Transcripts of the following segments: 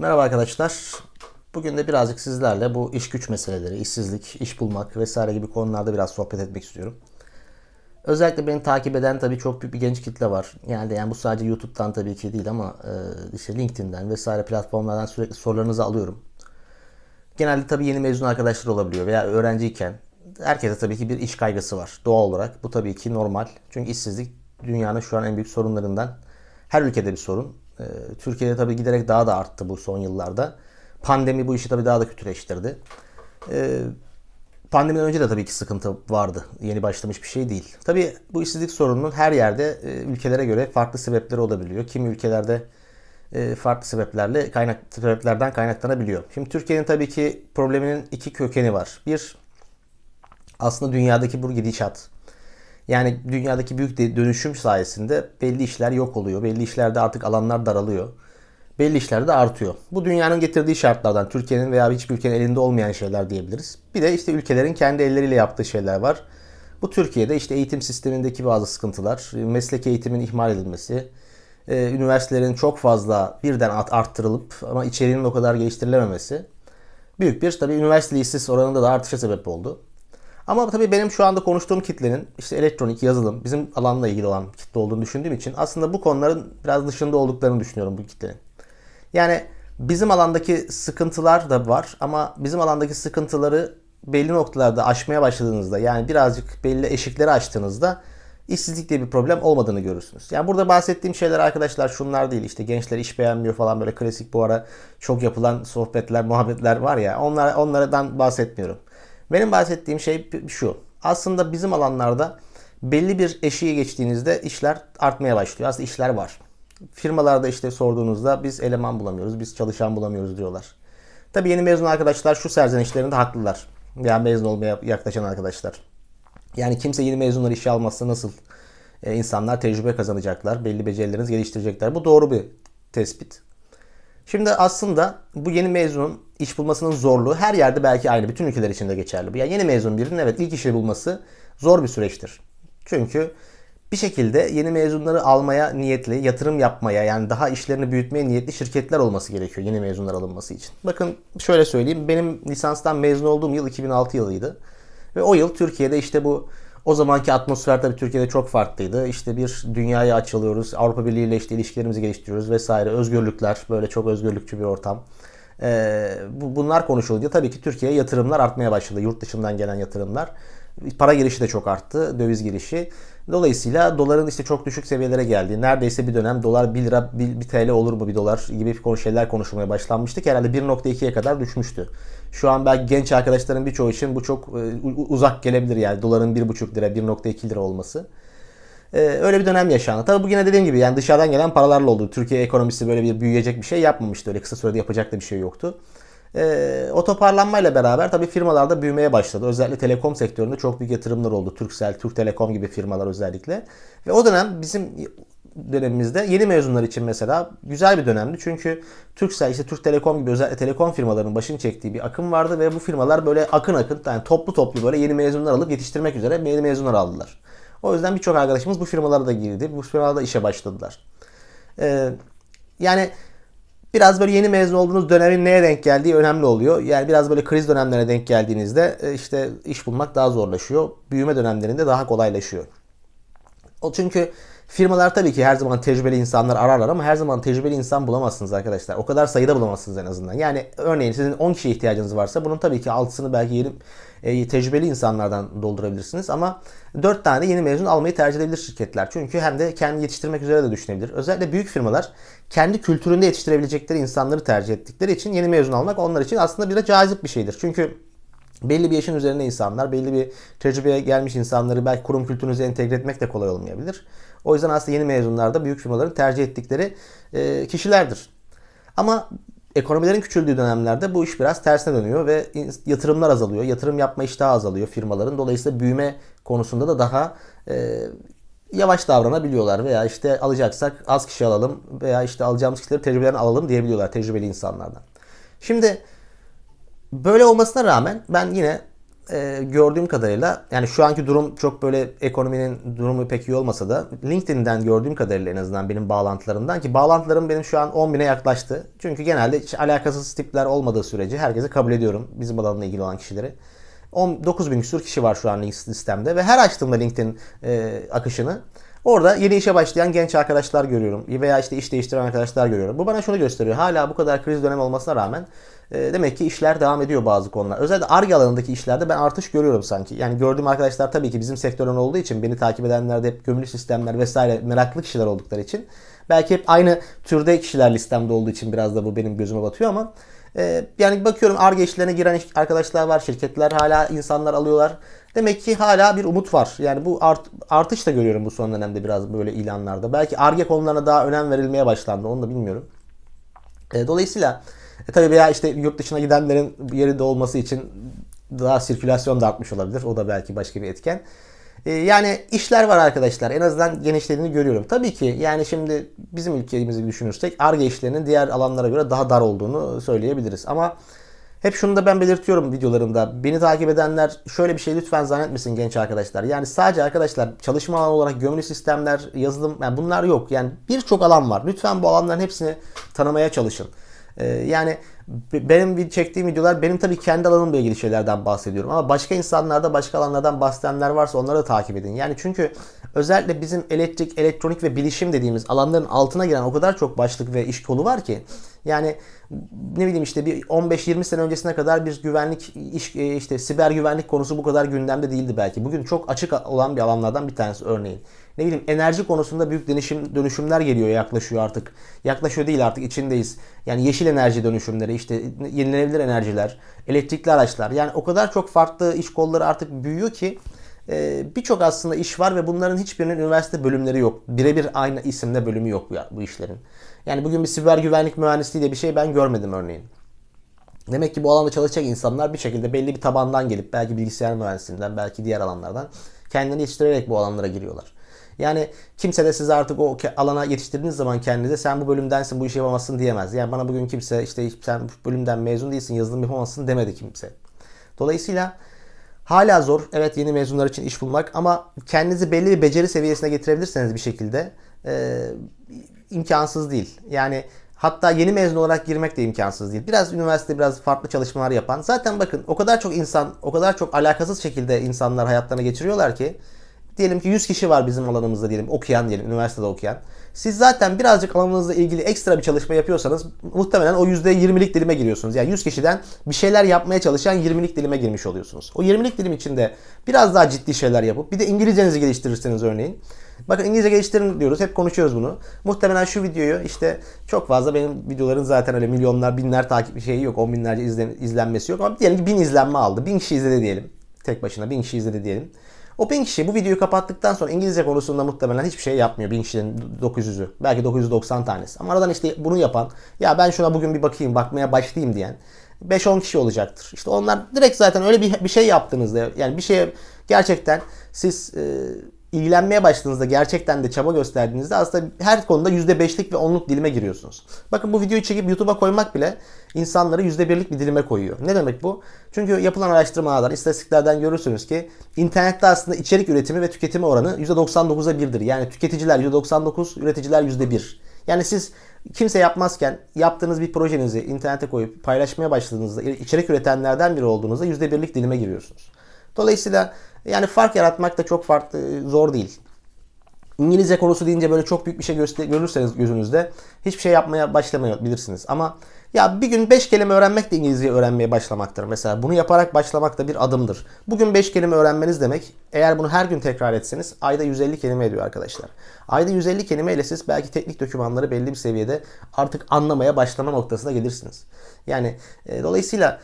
Merhaba arkadaşlar. Bugün de birazcık sizlerle bu iş güç meseleleri, işsizlik, iş bulmak vesaire gibi konularda biraz sohbet etmek istiyorum. Özellikle beni takip eden tabii çok büyük bir genç kitle var. Yani yani bu sadece YouTube'dan tabii ki değil ama e, işte LinkedIn'den vesaire platformlardan sürekli sorularınızı alıyorum. Genelde tabii yeni mezun arkadaşlar olabiliyor veya öğrenciyken herkese tabii ki bir iş kaygısı var doğal olarak. Bu tabii ki normal. Çünkü işsizlik dünyanın şu an en büyük sorunlarından. Her ülkede bir sorun. Ee, Türkiye'de tabii giderek daha da arttı bu son yıllarda. Pandemi bu işi tabii daha da kötüleştirdi. Ee, Pandemiden önce de tabii ki sıkıntı vardı. Yeni başlamış bir şey değil. Tabii bu işsizlik sorununun her yerde e, ülkelere göre farklı sebepleri olabiliyor. Kimi ülkelerde e, farklı sebeplerle kaynak sebeplerden kaynaklanabiliyor. Şimdi Türkiye'nin tabii ki probleminin iki kökeni var. Bir aslında dünyadaki bu gidişat. Yani dünyadaki büyük dönüşüm sayesinde belli işler yok oluyor. Belli işlerde artık alanlar daralıyor. Belli işler de artıyor. Bu dünyanın getirdiği şartlardan Türkiye'nin veya hiçbir ülkenin elinde olmayan şeyler diyebiliriz. Bir de işte ülkelerin kendi elleriyle yaptığı şeyler var. Bu Türkiye'de işte eğitim sistemindeki bazı sıkıntılar, meslek eğitimin ihmal edilmesi, e, üniversitelerin çok fazla birden art- arttırılıp ama içeriğinin o kadar geliştirilememesi büyük bir tabii üniversite işsiz oranında da artışa sebep oldu. Ama tabii benim şu anda konuştuğum kitlenin işte elektronik, yazılım, bizim alanla ilgili olan kitle olduğunu düşündüğüm için aslında bu konuların biraz dışında olduklarını düşünüyorum bu kitlenin. Yani bizim alandaki sıkıntılar da var ama bizim alandaki sıkıntıları belli noktalarda aşmaya başladığınızda yani birazcık belli eşikleri açtığınızda işsizlik diye bir problem olmadığını görürsünüz. Yani burada bahsettiğim şeyler arkadaşlar şunlar değil işte gençler iş beğenmiyor falan böyle klasik bu ara çok yapılan sohbetler, muhabbetler var ya onlar onlardan bahsetmiyorum. Benim bahsettiğim şey şu. Aslında bizim alanlarda belli bir eşiğe geçtiğinizde işler artmaya başlıyor. Aslında işler var. Firmalarda işte sorduğunuzda biz eleman bulamıyoruz, biz çalışan bulamıyoruz diyorlar. Tabii yeni mezun arkadaşlar şu serzenişlerinde haklılar. Yani mezun olmaya yaklaşan arkadaşlar. Yani kimse yeni mezunları işe almazsa nasıl e, insanlar tecrübe kazanacaklar, belli becerilerinizi geliştirecekler. Bu doğru bir tespit. Şimdi aslında bu yeni mezunun iş bulmasının zorluğu her yerde belki aynı. Bütün ülkeler için de geçerli. Yani yeni mezun birinin evet ilk işi bulması zor bir süreçtir. Çünkü bir şekilde yeni mezunları almaya niyetli, yatırım yapmaya yani daha işlerini büyütmeye niyetli şirketler olması gerekiyor yeni mezunlar alınması için. Bakın şöyle söyleyeyim. Benim lisanstan mezun olduğum yıl 2006 yılıydı. Ve o yıl Türkiye'de işte bu o zamanki atmosfer tabii Türkiye'de çok farklıydı. İşte bir dünyaya açılıyoruz. Avrupa Birliği ile işte ilişkilerimizi geliştiriyoruz vesaire. Özgürlükler, böyle çok özgürlükçü bir ortam. Ee, bu, bunlar konuşulunca tabii ki Türkiye'ye yatırımlar artmaya başladı. Yurt dışından gelen yatırımlar. Para girişi de çok arttı, döviz girişi. Dolayısıyla doların işte çok düşük seviyelere geldi. Neredeyse bir dönem dolar 1 lira 1, TL olur mu bir dolar gibi şeyler konuşulmaya başlanmıştı ki herhalde 1.2'ye kadar düşmüştü. Şu an belki genç arkadaşların birçoğu için bu çok e, uzak gelebilir yani doların 1.5 lira 1.2 lira olması. Ee, öyle bir dönem yaşandı. Tabii bugüne dediğim gibi yani dışarıdan gelen paralarla oldu. Türkiye ekonomisi böyle bir büyüyecek bir şey yapmamıştı. Öyle kısa sürede yapacak da bir şey yoktu. Ee, o toparlanmayla beraber tabii firmalar da büyümeye başladı. Özellikle telekom sektöründe çok büyük yatırımlar oldu. Turkcell, Türk Telekom gibi firmalar özellikle. Ve o dönem bizim dönemimizde yeni mezunlar için mesela güzel bir dönemdi. Çünkü Turkcell, işte Türk Telekom gibi özellikle telekom firmalarının başını çektiği bir akım vardı ve bu firmalar böyle akın akın yani toplu toplu böyle yeni mezunlar alıp yetiştirmek üzere yeni mezunlar aldılar. O yüzden birçok arkadaşımız bu firmalara da girdi. Bu firmalarda işe başladılar. Ee, yani biraz böyle yeni mezun olduğunuz dönemin neye denk geldiği önemli oluyor. Yani biraz böyle kriz dönemlerine denk geldiğinizde e, işte iş bulmak daha zorlaşıyor. Büyüme dönemlerinde daha kolaylaşıyor. O çünkü firmalar tabii ki her zaman tecrübeli insanlar ararlar ama her zaman tecrübeli insan bulamazsınız arkadaşlar. O kadar sayıda bulamazsınız en azından. Yani örneğin sizin 10 kişiye ihtiyacınız varsa bunun tabii ki 6'sını belki yeni e, tecrübeli insanlardan doldurabilirsiniz ama 4 tane yeni mezun almayı tercih edebilir şirketler. Çünkü hem de kendi yetiştirmek üzere de düşünebilir. Özellikle büyük firmalar kendi kültüründe yetiştirebilecekleri insanları tercih ettikleri için yeni mezun almak onlar için aslında bir de cazip bir şeydir. Çünkü belli bir yaşın üzerinde insanlar, belli bir tecrübeye gelmiş insanları belki kurum kültürünüze entegre etmek de kolay olmayabilir. O yüzden aslında yeni mezunlar da büyük firmaların tercih ettikleri e, kişilerdir. Ama ekonomilerin küçüldüğü dönemlerde bu iş biraz tersine dönüyor ve yatırımlar azalıyor. Yatırım yapma iştahı azalıyor firmaların. Dolayısıyla büyüme konusunda da daha e, yavaş davranabiliyorlar veya işte alacaksak az kişi alalım veya işte alacağımız kişileri tecrübelerini alalım diyebiliyorlar tecrübeli insanlardan. Şimdi Böyle olmasına rağmen ben yine e, gördüğüm kadarıyla yani şu anki durum çok böyle ekonominin durumu pek iyi olmasa da LinkedIn'den gördüğüm kadarıyla en azından benim bağlantılarımdan ki bağlantılarım benim şu an 10 bine yaklaştı. Çünkü genelde hiç alakasız tipler olmadığı sürece herkese kabul ediyorum bizim alanla ilgili olan kişileri. 9 bin küsur kişi var şu an listemde ve her açtığımda LinkedIn e, akışını Orada yeni işe başlayan genç arkadaşlar görüyorum veya işte iş değiştiren arkadaşlar görüyorum. Bu bana şunu gösteriyor. Hala bu kadar kriz dönemi olmasına rağmen e, demek ki işler devam ediyor bazı konular. Özellikle ARGE alanındaki işlerde ben artış görüyorum sanki. Yani gördüğüm arkadaşlar tabii ki bizim sektörün olduğu için beni takip edenler de hep gömülü sistemler vesaire meraklı kişiler oldukları için. Belki hep aynı türde kişiler listemde olduğu için biraz da bu benim gözüme batıyor ama e, yani bakıyorum ARGE işlerine giren arkadaşlar var, şirketler hala insanlar alıyorlar. Demek ki hala bir umut var. Yani bu art, artış da görüyorum bu son dönemde biraz böyle ilanlarda. Belki ARGE konularına daha önem verilmeye başlandı onu da bilmiyorum. E, dolayısıyla e, tabii veya işte yurt dışına gidenlerin yeri de olması için daha sirkülasyon da artmış olabilir. O da belki başka bir etken. E, yani işler var arkadaşlar. En azından genişlediğini görüyorum. Tabii ki yani şimdi bizim ülkemizi düşünürsek ARGE işlerinin diğer alanlara göre daha dar olduğunu söyleyebiliriz. Ama hep şunu da ben belirtiyorum videolarımda. Beni takip edenler şöyle bir şey lütfen zannetmesin genç arkadaşlar. Yani sadece arkadaşlar çalışma alanı olarak gömülü sistemler, yazılım yani bunlar yok. Yani birçok alan var. Lütfen bu alanların hepsini tanımaya çalışın. Ee, yani benim çektiğim videolar benim tabii kendi alanımla ilgili şeylerden bahsediyorum. Ama başka insanlarda başka alanlardan bahsedenler varsa onları da takip edin. Yani çünkü özellikle bizim elektrik, elektronik ve bilişim dediğimiz alanların altına giren o kadar çok başlık ve iş kolu var ki. Yani ne bileyim işte bir 15-20 sene öncesine kadar bir güvenlik iş e, işte siber güvenlik konusu bu kadar gündemde değildi belki. Bugün çok açık olan bir alanlardan bir tanesi örneğin. Ne bileyim enerji konusunda büyük dönüşüm dönüşümler geliyor yaklaşıyor artık. Yaklaşıyor değil artık içindeyiz. Yani yeşil enerji dönüşümleri işte yenilenebilir enerjiler, elektrikli araçlar. Yani o kadar çok farklı iş kolları artık büyüyor ki e, birçok aslında iş var ve bunların hiçbirinin üniversite bölümleri yok. Birebir aynı isimde bölümü yok bu işlerin. Yani bugün bir siber güvenlik mühendisliği diye bir şey ben görmedim örneğin. Demek ki bu alanda çalışacak insanlar bir şekilde belli bir tabandan gelip belki bilgisayar mühendisliğinden belki diğer alanlardan kendini yetiştirerek bu alanlara giriyorlar. Yani kimse de size artık o alana yetiştirdiğiniz zaman kendinize sen bu bölümdensin bu işi yapamazsın diyemez. Yani bana bugün kimse işte sen bu bölümden mezun değilsin yazılım yapamazsın demedi kimse. Dolayısıyla hala zor evet yeni mezunlar için iş bulmak ama kendinizi belli bir beceri seviyesine getirebilirseniz bir şekilde e, imkansız değil. Yani hatta yeni mezun olarak girmek de imkansız değil. Biraz üniversite biraz farklı çalışmalar yapan. Zaten bakın o kadar çok insan, o kadar çok alakasız şekilde insanlar hayatlarını geçiriyorlar ki diyelim ki 100 kişi var bizim alanımızda diyelim okuyan diyelim üniversitede okuyan. Siz zaten birazcık alanınızla ilgili ekstra bir çalışma yapıyorsanız muhtemelen o %20'lik dilime giriyorsunuz. Yani 100 kişiden bir şeyler yapmaya çalışan 20'lik dilime girmiş oluyorsunuz. O 20'lik dilim içinde biraz daha ciddi şeyler yapıp bir de İngilizcenizi geliştirirseniz örneğin. Bakın İngilizce geliştirin diyoruz. Hep konuşuyoruz bunu. Muhtemelen şu videoyu işte çok fazla benim videoların zaten öyle milyonlar, binler takip şeyi yok. On binlerce izlen, izlenmesi yok. Ama diyelim ki bin izlenme aldı. Bin kişi izledi diyelim. Tek başına bin kişi izledi diyelim. O 1000 kişi bu videoyu kapattıktan sonra İngilizce konusunda muhtemelen hiçbir şey yapmıyor. 1000 kişinin 900'ü. Belki 990 tanesi. Ama aradan işte bunu yapan ya ben şuna bugün bir bakayım bakmaya başlayayım diyen 5-10 kişi olacaktır. İşte onlar direkt zaten öyle bir, bir şey yaptığınızda yani bir şeye gerçekten siz e, ilgilenmeye başladığınızda gerçekten de çaba gösterdiğinizde aslında her konuda %5'lik ve 10'luk dilime giriyorsunuz. Bakın bu videoyu çekip YouTube'a koymak bile insanları %1'lik bir dilime koyuyor. Ne demek bu? Çünkü yapılan araştırmalardan, istatistiklerden görürsünüz ki internette aslında içerik üretimi ve tüketimi oranı %99'a 1'dir. Yani tüketiciler %99, üreticiler %1. Yani siz kimse yapmazken yaptığınız bir projenizi internete koyup paylaşmaya başladığınızda içerik üretenlerden biri olduğunuzda %1'lik dilime giriyorsunuz. Dolayısıyla yani fark yaratmak da çok farklı zor değil. İngilizce konusu deyince böyle çok büyük bir şey görürseniz gözünüzde hiçbir şey yapmaya başlamayabilirsiniz. Ama ya bir gün 5 kelime öğrenmek de İngilizce öğrenmeye başlamaktır. Mesela bunu yaparak başlamak da bir adımdır. Bugün 5 kelime öğrenmeniz demek eğer bunu her gün tekrar etseniz ayda 150 kelime ediyor arkadaşlar. Ayda 150 kelime ile siz belki teknik dokümanları belli bir seviyede artık anlamaya başlama noktasına gelirsiniz. Yani e, dolayısıyla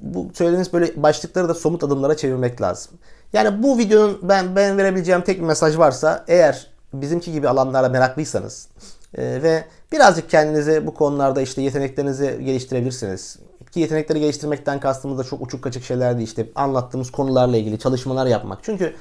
bu söylediğiniz böyle başlıkları da somut adımlara çevirmek lazım. Yani bu videonun ben ben verebileceğim tek bir mesaj varsa eğer bizimki gibi alanlara meraklıysanız e, ve birazcık kendinizi bu konularda işte yeteneklerinizi geliştirebilirsiniz. Ki yetenekleri geliştirmekten kastımız da çok uçuk kaçık şeyler değil. İşte anlattığımız konularla ilgili çalışmalar yapmak. Çünkü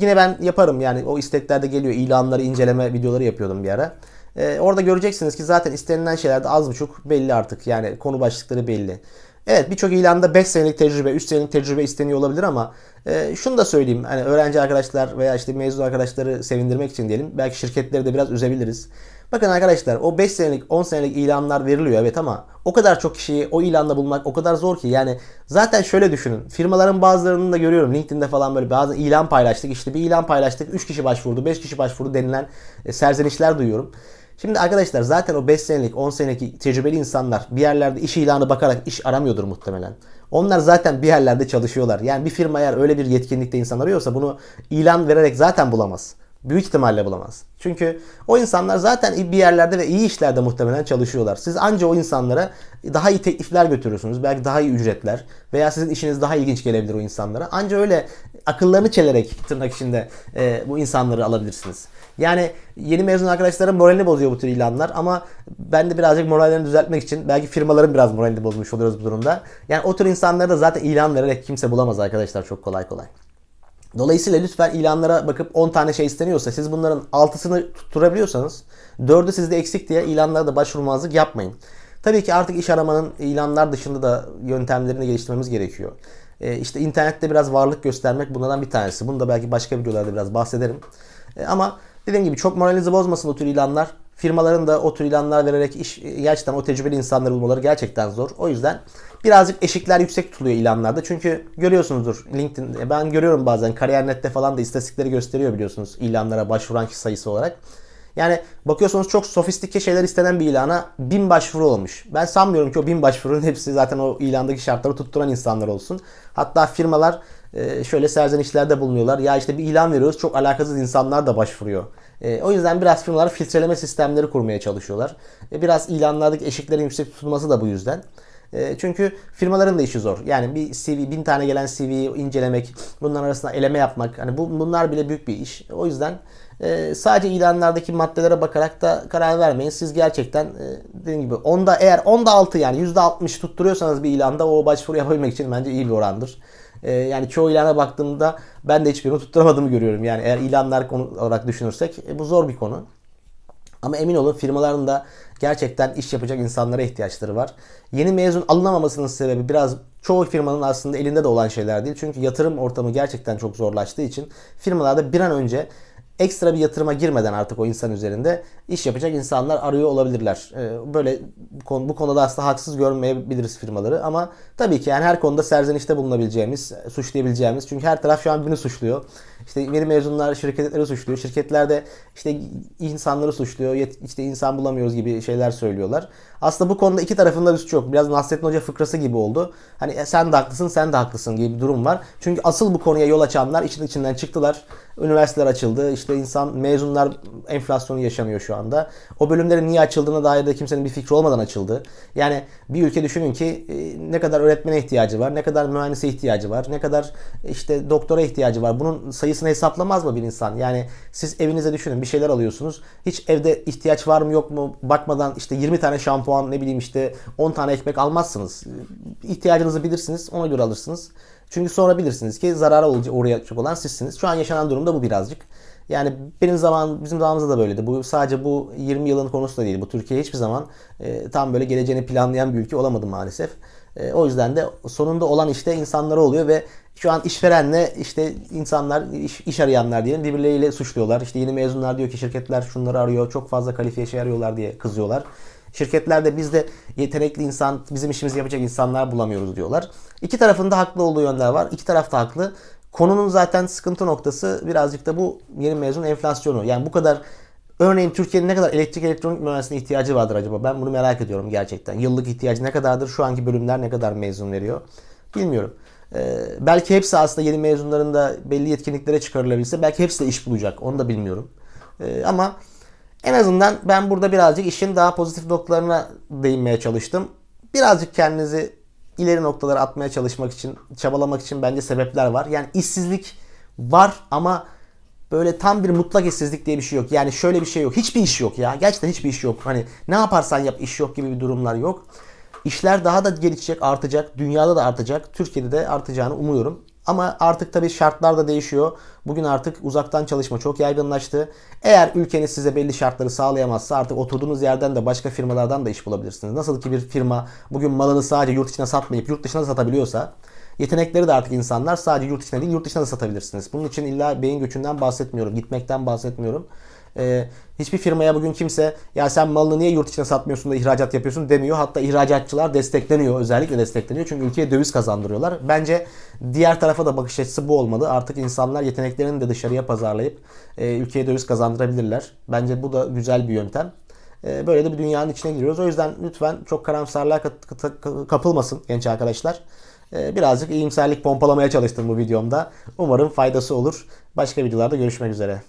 yine ben yaparım yani o isteklerde geliyor. ilanları inceleme videoları yapıyordum bir ara. Ee, orada göreceksiniz ki zaten istenilen şeyler de az buçuk belli artık. Yani konu başlıkları belli. Evet birçok ilanda 5 senelik tecrübe, 3 senelik tecrübe isteniyor olabilir ama e, şunu da söyleyeyim. Hani öğrenci arkadaşlar veya işte mezun arkadaşları sevindirmek için diyelim. Belki şirketleri de biraz üzebiliriz. Bakın arkadaşlar o 5 senelik 10 senelik ilanlar veriliyor evet ama o kadar çok kişiyi o ilanda bulmak o kadar zor ki yani zaten şöyle düşünün firmaların bazılarını da görüyorum LinkedIn'de falan böyle bazı ilan paylaştık işte bir ilan paylaştık 3 kişi başvurdu 5 kişi başvurdu denilen e, serzenişler duyuyorum. Şimdi arkadaşlar zaten o 5 senelik 10 senelik tecrübeli insanlar bir yerlerde iş ilanı bakarak iş aramıyordur muhtemelen. Onlar zaten bir yerlerde çalışıyorlar. Yani bir firma eğer öyle bir yetkinlikte insan arıyorsa bunu ilan vererek zaten bulamaz. Büyük ihtimalle bulamaz. Çünkü o insanlar zaten bir yerlerde ve iyi işlerde muhtemelen çalışıyorlar. Siz anca o insanlara daha iyi teklifler götürürsünüz. Belki daha iyi ücretler veya sizin işiniz daha ilginç gelebilir o insanlara. Anca öyle akıllarını çelerek tırnak içinde e, bu insanları alabilirsiniz. Yani yeni mezun arkadaşların moralini bozuyor bu tür ilanlar ama ben de birazcık morallerini düzeltmek için belki firmaların biraz moralini bozmuş oluyoruz bu durumda. Yani o tür insanları da zaten ilan vererek kimse bulamaz arkadaşlar çok kolay kolay. Dolayısıyla lütfen ilanlara bakıp 10 tane şey isteniyorsa siz bunların 6'sını tutturabiliyorsanız 4'ü sizde eksik diye ilanlara da başvurmazlık yapmayın. Tabii ki artık iş aramanın ilanlar dışında da yöntemlerini geliştirmemiz gerekiyor. Ee, işte internette biraz varlık göstermek bunlardan bir tanesi. Bunu da belki başka videolarda biraz bahsederim. Ee, ama dediğim gibi çok moralinizi bozmasın o tür ilanlar. Firmaların da o tür ilanlar vererek iş gerçekten o tecrübeli insanları bulmaları gerçekten zor. O yüzden birazcık eşikler yüksek tutuluyor ilanlarda. Çünkü görüyorsunuzdur LinkedIn ben görüyorum bazen Kariyer.net'te falan da istatistikleri gösteriyor biliyorsunuz ilanlara başvuran kişi sayısı olarak. Yani bakıyorsunuz çok sofistike şeyler istenen bir ilana bin başvuru olmuş. Ben sanmıyorum ki o bin başvurunun hepsi zaten o ilandaki şartları tutturan insanlar olsun. Hatta firmalar e, şöyle serzenişlerde bulunuyorlar. Ya işte bir ilan veriyoruz çok alakasız insanlar da başvuruyor. E, o yüzden biraz firmalar filtreleme sistemleri kurmaya çalışıyorlar. E, biraz ilanlardaki eşiklerin yüksek tutulması da bu yüzden. Çünkü firmaların da işi zor. Yani bir CV, bin tane gelen CV'yi incelemek, bunların arasında eleme yapmak. Hani bu, bunlar bile büyük bir iş. O yüzden e, sadece ilanlardaki maddelere bakarak da karar vermeyin. Siz gerçekten e, dediğim gibi onda eğer onda 6 yani %60 tutturuyorsanız bir ilanda o başvuru yapabilmek için bence iyi bir orandır. E, yani çoğu ilana baktığımda ben de hiçbirini tutturamadığımı görüyorum. Yani eğer ilanlar konu olarak düşünürsek e, bu zor bir konu. Ama emin olun firmaların da gerçekten iş yapacak insanlara ihtiyaçları var. Yeni mezun alınamamasının sebebi biraz çoğu firmanın aslında elinde de olan şeyler değil. Çünkü yatırım ortamı gerçekten çok zorlaştığı için firmalarda bir an önce ekstra bir yatırıma girmeden artık o insan üzerinde iş yapacak insanlar arıyor olabilirler. Ee, böyle bu konuda aslında haksız görmeyebiliriz firmaları ama tabii ki yani her konuda serzenişte bulunabileceğimiz, suçlayabileceğimiz çünkü her taraf şu an birini suçluyor. İşte yeni mezunlar şirketleri suçluyor. Şirketler de işte insanları suçluyor. İşte insan bulamıyoruz gibi şeyler söylüyorlar. Aslında bu konuda iki tarafında üst çok. Biraz Nasrettin Hoca fıkrası gibi oldu. Hani e, sen de haklısın, sen de haklısın gibi bir durum var. Çünkü asıl bu konuya yol açanlar işin içinden çıktılar. Üniversiteler açıldı. İşte insan mezunlar enflasyonu yaşanıyor şu anda. O bölümlerin niye açıldığına dair de kimsenin bir fikri olmadan açıldı. Yani bir ülke düşünün ki e, ne kadar öğretmene ihtiyacı var, ne kadar mühendise ihtiyacı var, ne kadar işte doktora ihtiyacı var. Bunun sayısını hesaplamaz mı bir insan? Yani siz evinize düşünün bir şeyler alıyorsunuz. Hiç evde ihtiyaç var mı yok mu bakmadan işte 20 tane şampuan ne bileyim işte 10 tane ekmek almazsınız. İhtiyacınızı bilirsiniz ona göre alırsınız. Çünkü sonra bilirsiniz ki zarara uğrayacak olan sizsiniz. Şu an yaşanan durumda bu birazcık. Yani benim zaman bizim zamanımızda da böyleydi. Bu sadece bu 20 yılın konusu da değil. Bu Türkiye hiçbir zaman e, tam böyle geleceğini planlayan bir ülke olamadı maalesef. E, o yüzden de sonunda olan işte insanlara oluyor ve şu an işverenle işte insanlar iş, iş arayanlar diyelim birbirleriyle suçluyorlar. İşte yeni mezunlar diyor ki şirketler şunları arıyor. Çok fazla kalifiye şey arıyorlar diye kızıyorlar. Şirketlerde biz de yetenekli insan, bizim işimizi yapacak insanlar bulamıyoruz diyorlar. İki tarafında haklı olduğu yönler var. İki taraf da haklı. Konunun zaten sıkıntı noktası birazcık da bu yeni mezun enflasyonu. Yani bu kadar Örneğin Türkiye'nin ne kadar elektrik elektronik mühendisliğine ihtiyacı vardır acaba? Ben bunu merak ediyorum gerçekten. Yıllık ihtiyacı ne kadardır? Şu anki bölümler ne kadar mezun veriyor? Bilmiyorum. Ee, belki hepsi aslında yeni mezunların da belli yetkinliklere çıkarılabilse belki hepsi de iş bulacak. Onu da bilmiyorum. Ee, ama en azından ben burada birazcık işin daha pozitif noktalarına değinmeye çalıştım. Birazcık kendinizi ileri noktalara atmaya çalışmak için, çabalamak için bence sebepler var. Yani işsizlik var ama böyle tam bir mutlak işsizlik diye bir şey yok. Yani şöyle bir şey yok. Hiçbir iş yok ya. Gerçekten hiçbir iş yok. Hani ne yaparsan yap iş yok gibi bir durumlar yok. İşler daha da gelişecek, artacak. Dünyada da artacak. Türkiye'de de artacağını umuyorum. Ama artık tabii şartlar da değişiyor. Bugün artık uzaktan çalışma çok yaygınlaştı. Eğer ülkeniz size belli şartları sağlayamazsa artık oturduğunuz yerden de başka firmalardan da iş bulabilirsiniz. Nasıl ki bir firma bugün malını sadece yurt içine satmayıp yurt dışına da satabiliyorsa yetenekleri de artık insanlar sadece yurt içine değil yurt dışına da satabilirsiniz. Bunun için illa beyin göçünden bahsetmiyorum, gitmekten bahsetmiyorum. Ee, hiçbir firmaya bugün kimse ya sen malını niye yurt içine satmıyorsun da ihracat yapıyorsun demiyor. Hatta ihracatçılar destekleniyor. Özellikle destekleniyor. Çünkü ülkeye döviz kazandırıyorlar. Bence diğer tarafa da bakış açısı bu olmalı. Artık insanlar yeteneklerini de dışarıya pazarlayıp e, ülkeye döviz kazandırabilirler. Bence bu da güzel bir yöntem. E, böyle de bir dünyanın içine giriyoruz. O yüzden lütfen çok karamsarlığa kapılmasın genç arkadaşlar. E, birazcık iyimserlik pompalamaya çalıştım bu videomda. Umarım faydası olur. Başka videolarda görüşmek üzere.